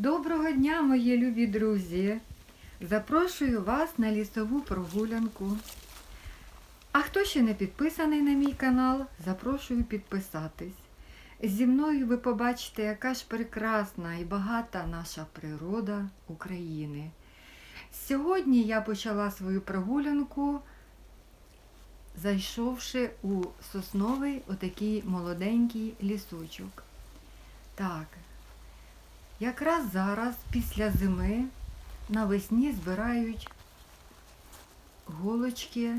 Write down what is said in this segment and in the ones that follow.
Доброго дня, мої любі друзі! Запрошую вас на лісову прогулянку. А хто ще не підписаний на мій канал, запрошую підписатись. Зі мною ви побачите, яка ж прекрасна і багата наша природа України. Сьогодні я почала свою прогулянку, зайшовши у сосновий отакий молоденький лісочок. Так, Якраз зараз, після зими, навесні збирають голочки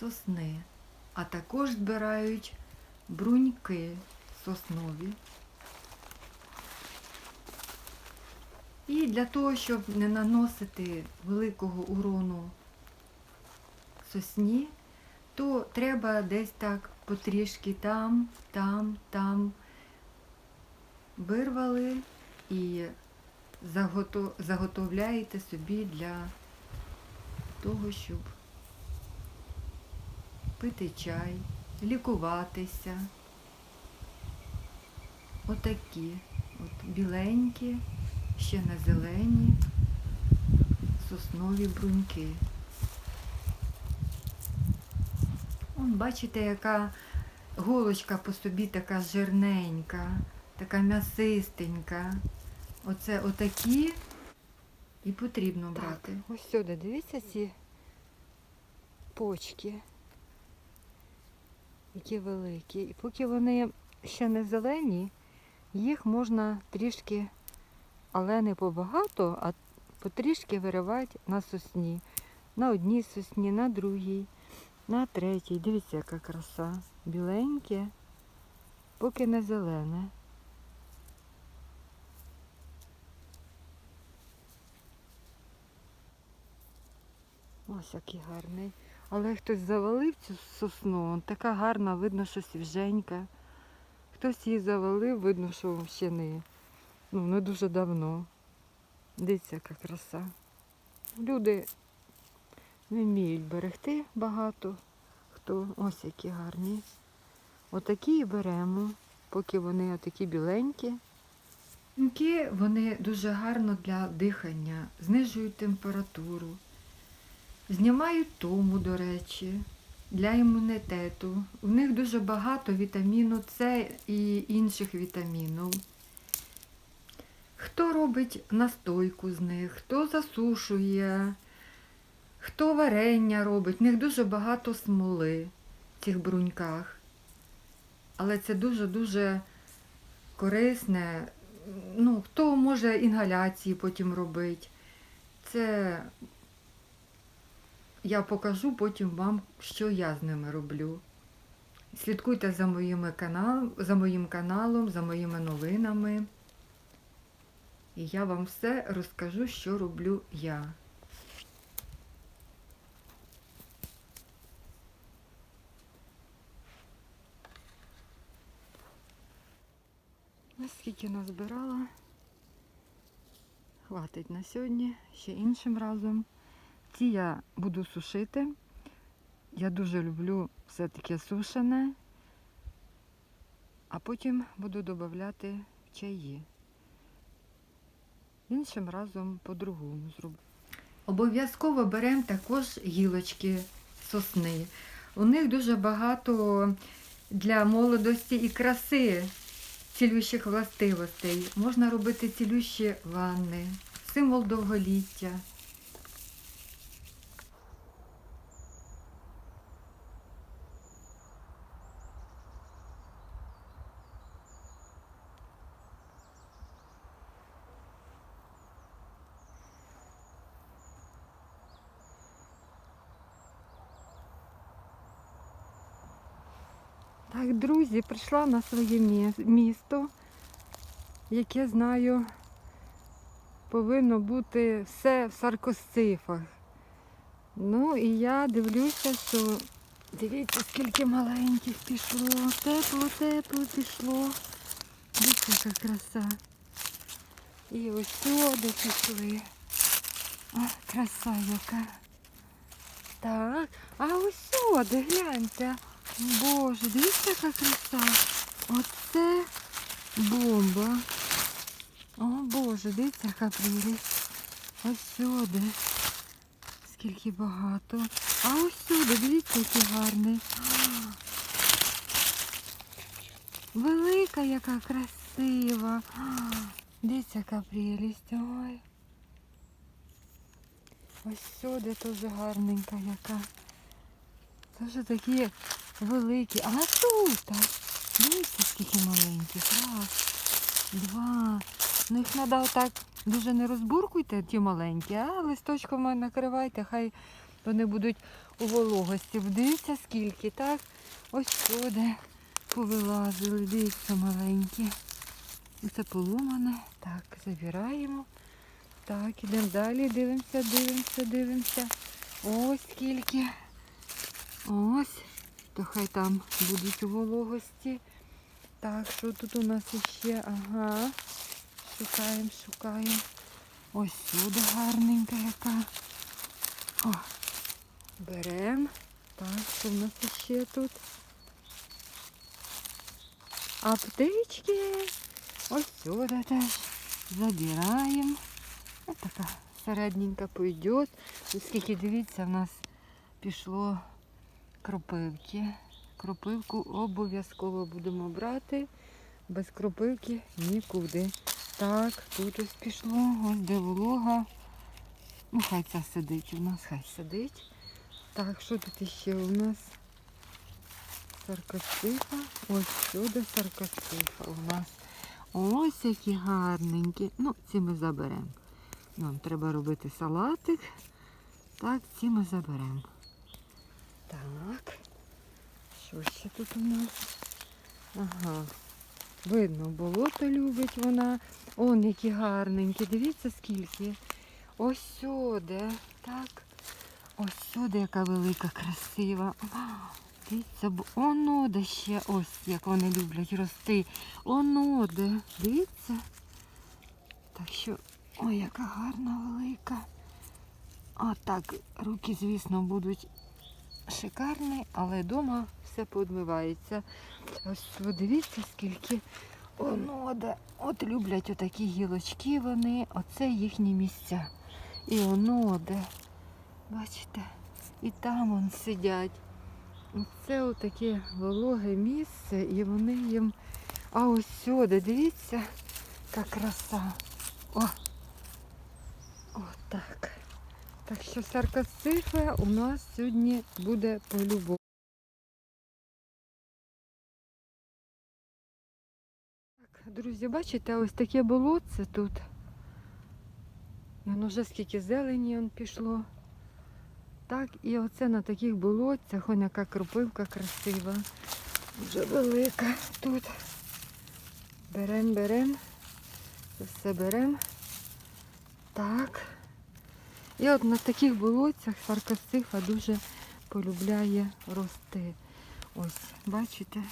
сосни, а також збирають бруньки соснові. І для того, щоб не наносити великого урону сосні, то треба десь так потрішки там, там, там вирвали і загото- заготовляєте собі для того, щоб пити чай, лікуватися. Отакі, от біленькі, ще не зелені, соснові бруньки. Он, бачите, яка голочка по собі така жирненька така м'ясистенька. Оце отакі і потрібно брати. ось сюди, дивіться ці почки. Які великі. І поки вони ще не зелені, їх можна трішки, але не побагато, а потрішки виривати на сосні. На одній сосні, на другій, на третій. Дивіться, яка краса. Біленьке, поки не зелене. Ось який гарний. Але хтось завалив цю сосну, така гарна, видно, що свіженька. Хтось її завалив, видно, що ще не, ну, не дуже давно. Дивіться, яка краса. Люди не вміють берегти багато. Хто ось які гарні. Отакі і беремо, поки вони отакі біленькі. Вони дуже гарно для дихання, знижують температуру. Знімають тому, до речі, для імунітету. В них дуже багато вітаміну С і інших вітамінів. Хто робить настойку з них, хто засушує, хто варення робить. В них дуже багато смоли в цих бруньках. Але це дуже-дуже корисне. Ну, хто може інгаляції потім робити. Це я покажу потім вам, що я з ними роблю. Слідкуйте за, моїми канал, за моїм каналом, за моїми новинами. І я вам все розкажу, що роблю я. Ось скільки назбирала. Хватить на сьогодні, ще іншим разом. Ці я буду сушити. Я дуже люблю все таке сушене, а потім буду додавати в чаї. Іншим разом по-другому зроблю. Обов'язково беремо також гілочки сосни. У них дуже багато для молодості і краси цілющих властивостей. Можна робити цілющі ванни, символ довголіття. Друзі, прийшла на своє місто, яке знаю, повинно бути все в саркосцифах. Ну і я дивлюся, що дивіться, скільки маленьких пішло. Тепло, тепло пішло. Дивіться, яка краса. І ось сюди пішли. О, краса яка. Так, а ось сюди, гляньте. Боже, дивіться, яка краса. Оце бомба. О Боже, дивіться, яка прелість. Ось сюди. Скільки багато. А ось сюди, дивіться, який гарний. Велика, яка красива. Дивіться, яка прелість. Ой. Ось сюди теж гарненька яка. Теж такі великі. А тут. Дивіться, скільки маленьких. Раз, два. Ну їх треба отак дуже не розбуркуйте, ті маленькі, а листочками накривайте, хай вони будуть у вологості. Дивіться скільки, так? Ось сюди повилазили, дивіться маленькі. Це поломане. Так, забираємо. Так, ідемо далі, дивимося, дивимося, дивимося. Ось скільки. Ось. То хай там будуть вологості. Так, що тут у нас ще? Ага. Шукаємо, шукаємо. Ось сюди гарненька яка. О, беремо. Так, що в нас ще тут? Аптечки. Ось сюди теж. Забираємо. Ось така середненька пойдет. Оскільки дивіться, в нас пішло кропивки. Кропивку обов'язково будемо брати. Без кропивки нікуди. Так, тут ось пішло, ось де волога. Ну, хай це сидить у нас, хай сидить. Так, що тут іще у нас? Саркостифа. Ось сюди саркостифа у нас. Ось які гарненькі. Ну, ці ми заберемо. Нам треба робити салатик. Так, ці ми заберемо. Так. Що ще тут у нас? Ага. Видно, болото любить вона. Он які гарненькі. Дивіться скільки. Ось сюди. Так. Ось сюди, яка велика, красива. Дивіться, оно де ще ось як вони люблять рости. Оно де. Дивіться. Так що, ой, яка гарна велика. А так, руки, звісно, будуть шикарні, але вдома все подмивається. Ось подивіться, скільки онода. От люблять отакі гілочки вони, оце їхні місця. І оноде. Бачите? І там он сидять. Це отаке вологе місце, і вони їм. А ось сюди, дивіться, яка краса. О! Отак. Так що саркоцифа у нас сьогодні буде по-любому. Друзі, бачите, ось таке болотце тут. Воно вже скільки зелені он пішло. Так, і оце на таких болотцях, он яка кропивка красива. Вже велика тут. Берем, берем. Все берем. Так. І от на таких болотцях саркостифа дуже полюбляє рости. Ось, бачите?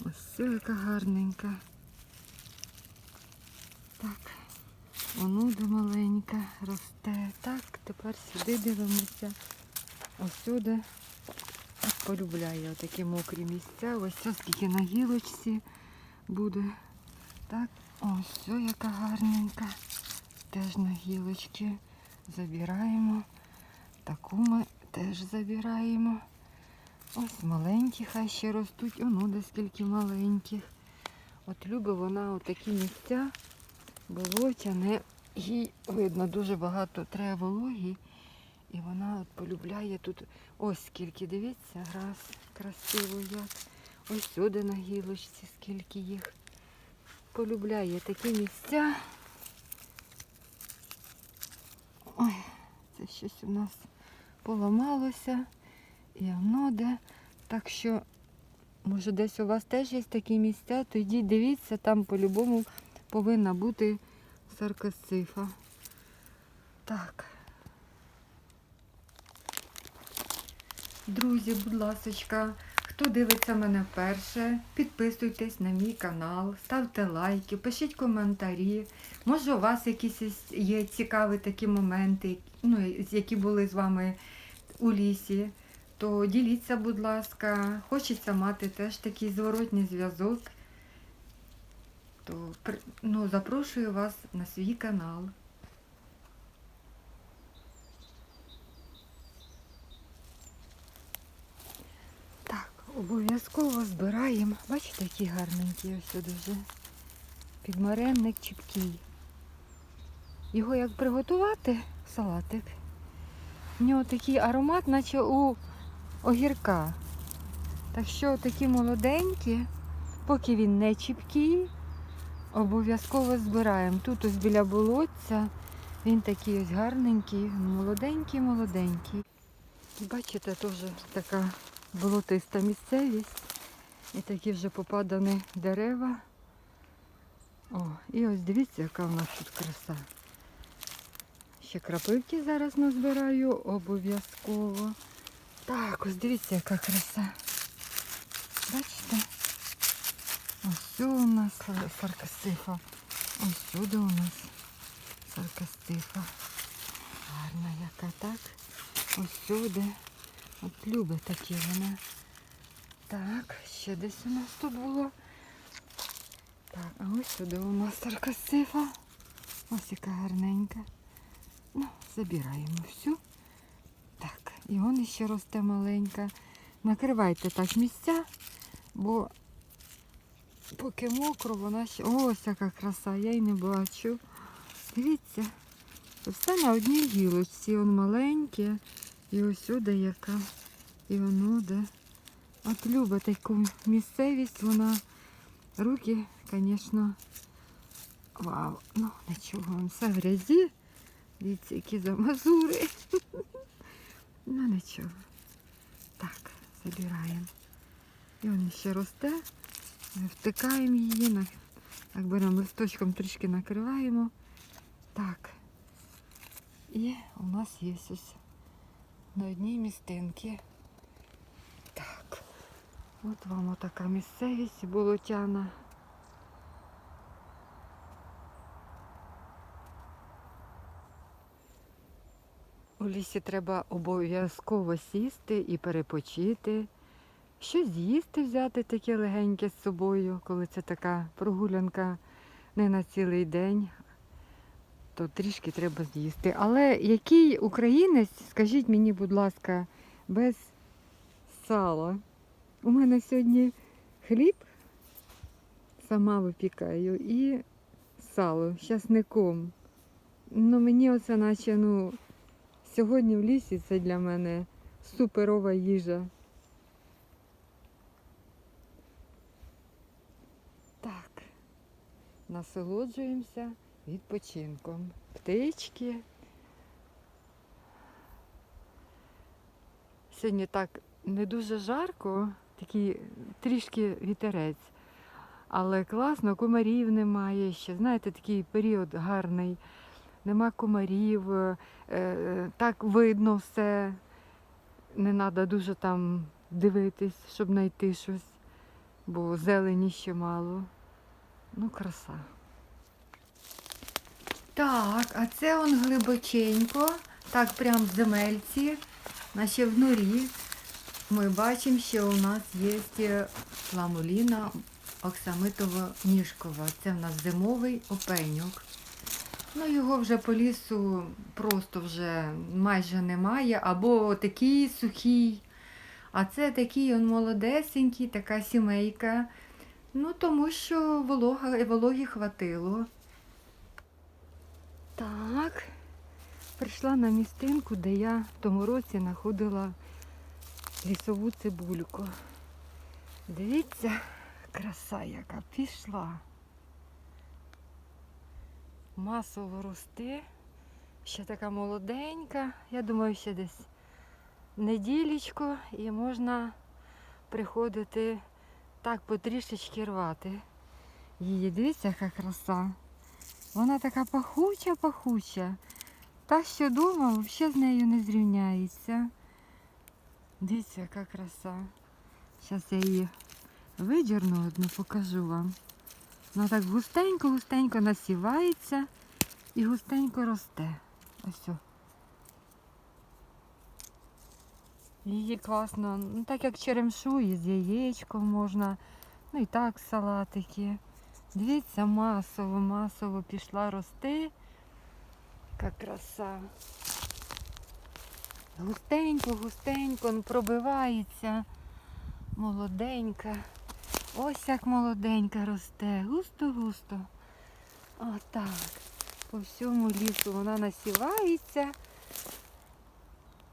Ось це яка гарненька. Так. Онуда маленька росте. Так, тепер сюди дивимося. Ось сюди. Полюбляє такі мокрі місця. Ось це скільки на гілочці буде. Так, ось все яка гарненька. Теж на гілочці. Забираємо. Таку ми теж забираємо. Ось маленькі хай ще ростуть. Оно де скільки маленьких. От любить вона отакі місця болотяне. Їй видно дуже багато треба вологі. І вона от полюбляє тут. Ось скільки, дивіться, раз красиво як. Ось сюди на гілочці, скільки їх. Полюбляє такі місця. Це щось у нас поламалося. І воно де. Так що, може, десь у вас теж є такі місця, тоді дивіться, там по-любому повинна бути саркосцифа. Так. Друзі, будь ласочка, хто дивиться мене вперше, підписуйтесь на мій канал, ставте лайки, пишіть коментарі. Може, у вас якісь є цікаві такі моменти, ну, які були з вами у лісі, то діліться, будь ласка. Хочеться мати теж такий зворотній зв'язок. то ну, запрошую вас на свій канал. Так, обов'язково збираємо. Бачите, які гарненькі ось вже. Підмаренник чіпкий. Його як приготувати, салатик. В нього такий аромат, наче у огірка. Так що такі молоденькі, поки він не чіпкий, обов'язково збираємо. Тут ось біля болотця він такий ось гарненький, молоденький, молоденький. Бачите, теж така болотиста місцевість. І такі вже попадані дерева. О, і ось дивіться, яка в нас тут краса. Ще крапивки зараз назбираю обов'язково. Так, ось дивіться, яка краса. Бачите? Ось у нас саркастифа. Ось сюди у нас саркастифа. Гарна яка, так? Ось сюди. От любить такі вона. Так, ще десь у нас тут було. Так, а ось сюди у нас саркастифа. Ось яка гарненька. Ну, забираємо всю. Так, і вон ще росте маленька. Накривайте так місця, бо поки мокро, вона ще. Ось яка краса, я й не бачу. Дивіться, все на одній гілочці. Он маленьке. І ось сюди яка. І воно де. От любить таку місцевість, вона руки, звісно, вау. Ну, нічого, все в грязі. Дивіться, які замазури. Ну нічого. Так, забираємо. І він ще росте. Втикаємо її, так беремо листочком трішки накриваємо. Так. І у нас є ось на одній містинці. Так. От вам отака місцевість болотяна. У лісі треба обов'язково сісти і перепочити. Щось з'їсти взяти таке легеньке з собою, коли це така прогулянка не на цілий день, то трішки треба з'їсти. Але який українець, скажіть мені, будь ласка, без сала? У мене сьогодні хліб сама випікаю і сало з часником. Ну мені оце наче, ну, сьогодні в лісі це для мене суперова їжа. Так, насолоджуємося відпочинком. Птички. Сьогодні так не дуже жарко, такий трішки вітерець. Але класно, комарів немає ще. Знаєте, такий період гарний. Нема комарів, е, е, так видно все. Не треба дуже там дивитись, щоб знайти щось, бо зелені ще мало. Ну, краса. Так, а це он глибоченько, так прям в земельці, наче в норі. Ми бачимо, що у нас є ламуліна оксамитово-ніжкова. Це в нас зимовий опеньок. Ну, його вже по лісу просто вже майже немає, або такий сухий. А це такий он молодесенький, така сімейка. Ну, тому що волога, вологі хватило. Так, прийшла на містинку, де я в тому році знаходила лісову цибульку. Дивіться, краса яка пішла. Масово росте. Ще така молоденька. Я думаю, ще десь неділічко і можна приходити так потрішечки рвати. Її дивіться, яка краса. Вона така пахуча, пахуча. Та, що дома, взагалі з нею не зрівняється. Дивіться, яка краса. Зараз я її видірну одну, покажу вам. Вона так густенько-густенько насівається і густенько росте. Ось. о. Її класно, ну так як черемшу, і з яєчком можна, ну і так салатики. Дивіться, масово, масово пішла рости. Яка краса. Густенько, густенько, ну, пробивається. Молоденька. Ось як молоденька росте. Густо-густо. Отак. По всьому лісу вона насівається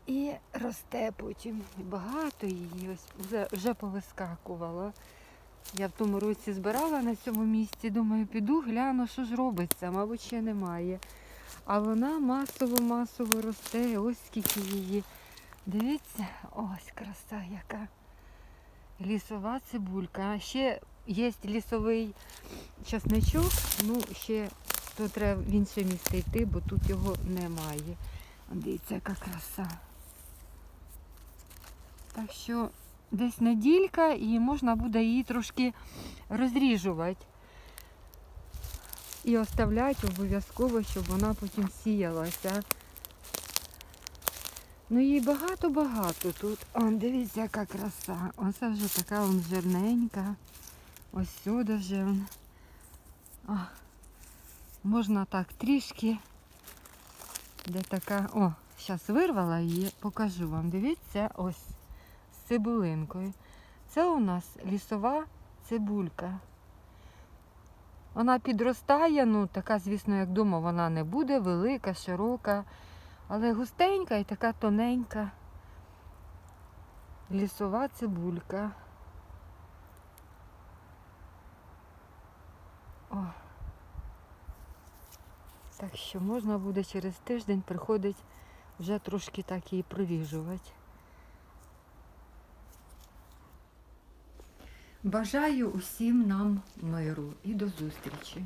і росте потім. Багато її ось вже повискакувало. Я в тому році збирала на цьому місці, думаю, піду гляну, що ж робиться, мабуть, ще немає. А вона масово-масово росте. Ось скільки її. Дивіться, ось краса яка. Лісова цибулька. Ще є лісовий часничок, ну ще то треба в інше місце йти, бо тут його немає. Дивіться, яка краса. Так що десь неділька і можна буде її трошки розріжувати. І оставляти обов'язково, щоб вона потім сіялася. Ну її багато-багато тут. Он, дивіться, яка краса. Оце вже така он жирненька. Ось сюди вже. О, можна так трішки. Де така. О, зараз вирвала її, покажу вам. Дивіться, ось цибулинкою. Це у нас лісова цибулька. Вона підростає, ну така, звісно, як дома вона не буде, велика, широка, але густенька і така тоненька лісова цибулька. О. Так що можна буде через тиждень приходить вже трошки так її проріжувати. Бажаю усім нам миру і до зустрічі!